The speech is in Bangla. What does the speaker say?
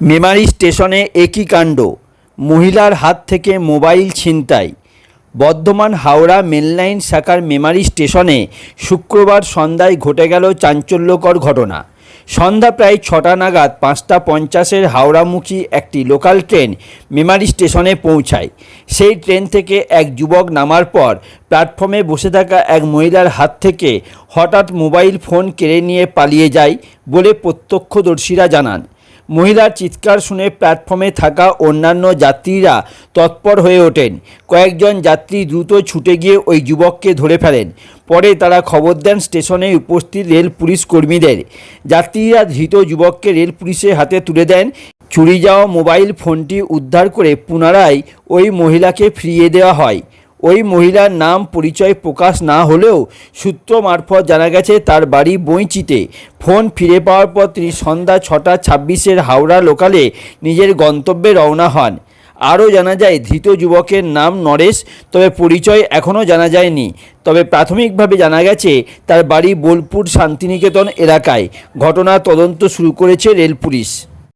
মেমারি স্টেশনে একই কাণ্ড। মহিলার হাত থেকে মোবাইল ছিনতাই। বর্ধমান হাওড়া মেনলাইন শাখার মেমারি স্টেশনে শুক্রবার সন্ধ্যায় ঘটে গেল চাঞ্চল্যকর ঘটনা। সন্ধ্যা প্রায় ছটা নাগাদ পাঁচটা পঞ্চাশের হাওড়ামুখী একটি লোকাল ট্রেন মেমারি স্টেশনে পৌঁছায়। সেই ট্রেন থেকে এক যুবক নামার পর প্ল্যাটফর্মে বসে থাকা এক মহিলার হাত থেকে হঠাৎ মোবাইল ফোন কেড়ে নিয়ে পালিয়ে যায় বলে প্রত্যক্ষদর্শীরা জানান। মহিলার চিৎকার শুনে প্ল্যাটফর্মে থাকা অন্যান্য যাত্রীরা তৎপর হয়ে ওঠেন। কয়েকজন যাত্রী দ্রুত ছুটে গিয়ে ওই যুবককে ধরে ফেলেন। পরে তারা খবর দেন স্টেশনে উপস্থিত রেল পুলিশ কর্মীদের। যাত্রীরা ধৃত যুবককে রেল পুলিশের হাতে তুলে দেন। চুরি যাওয়া মোবাইল ফোনটি উদ্ধার করে পুনরায় ওই মহিলাকে ফিরিয়ে দেওয়া হয়। ওই মহিলার নাম পরিচয় প্রকাশ না হলেও সূত্র মারফত জানা গেছে, তার বাড়ি বইচিতে ফোন ফিরে পাওয়ার পর তিনি সন্ধ্যা ছটা ছাব্বিশের হাওড়া লোকালে নিজের গন্তব্যে রওনা হন। আরও জানা যায়, ধৃত যুবকের নাম নরেশ, তবে পরিচয় এখনও জানা যায়নি। তবে প্রাথমিকভাবে জানা গেছে, তার বাড়ি বোলপুর শান্তিনিকেতন এলাকায়। ঘটনা তদন্ত শুরু করেছে রেল পুলিশ।